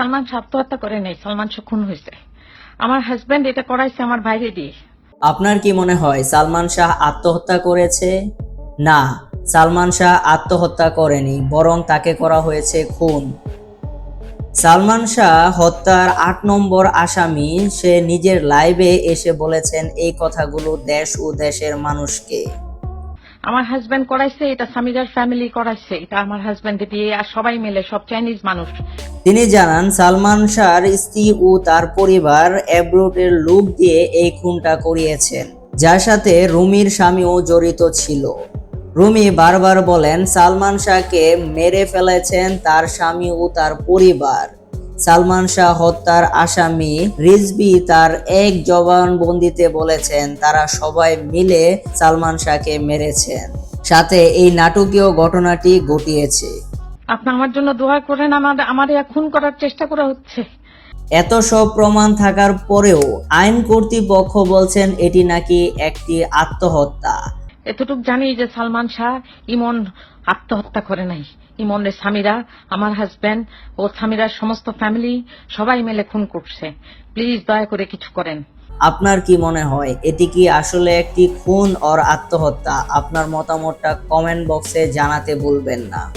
সালমান আত্মহত্যা করে নেই সালমান খুন হয়েছে। আমার হাজবেন্ড এটা করাইছে আমার বাইরে দিয়ে। আপনার কি মনে হয়, সালমান শাহ আত্মহত্যা করেছে? না, সালমান শাহ আত্মহত্যা করেনি, বরং তাকে করা হয়েছে খুন। সালমান শাহ হত্যার আট নম্বর আসামি, সে নিজের লাইভে এসে বলেছেন, এই কথাগুলো দেশ ও দেশের মানুষকে। আমার হাজব্যান্ড করাইছে, এটা সামিরার ফ্যামিলি করাইছে, এটা আমার হাজবেন্ড দিয়ে আর সবাই মিলে সব চাইনিজ মানুষ। তিনি জানান, সালমান শাহর স্ত্রী ও তার পরিবার অ্যাব্রোটের লোক দিয়ে এই খুনটা করিয়েছেন যার সাথে রুমির স্বামীও জড়িত ছিল। রুমি বারবার বলেন, সালমান শাহকে মেরে ফেলেছেন তার স্বামী ও তার পরিবার। সালমান শাহ হত্যার আসামি রিজবি তার এক জবানবন্দিতে বলেছেন তারা সবাই মিলে সালমান শাহকে মেরেছেন। সাথে এই নাটকীয় ঘটনাটি ঘটিয়েছে। আপনি আমার জন্য দোয়া করেন আমার আমার খুন করার চেষ্টা করা হচ্ছে। এত সব প্রমাণ থাকার পরেও আইন কর্তৃপক্ষ বলছেন এটি নাকি একটি আত্মহত্যা। এতটুক জানি যে সালমান শাহ ইমন আত্মহত্যা করে নাই। ইমনের স্বামীরা, আমার হাজব্যান্ড ও স্বামীরা সমস্ত ফ্যামিলি সবাই মিলে খুন করছে। প্লিজ দয়া করে কিছু করেন। আপনার কি মনে হয়, এটি কি আসলে একটি খুন ওর আত্মহত্যা? আপনার মতামতটা কমেন্ট বক্সে জানাতে ভুলবেন না।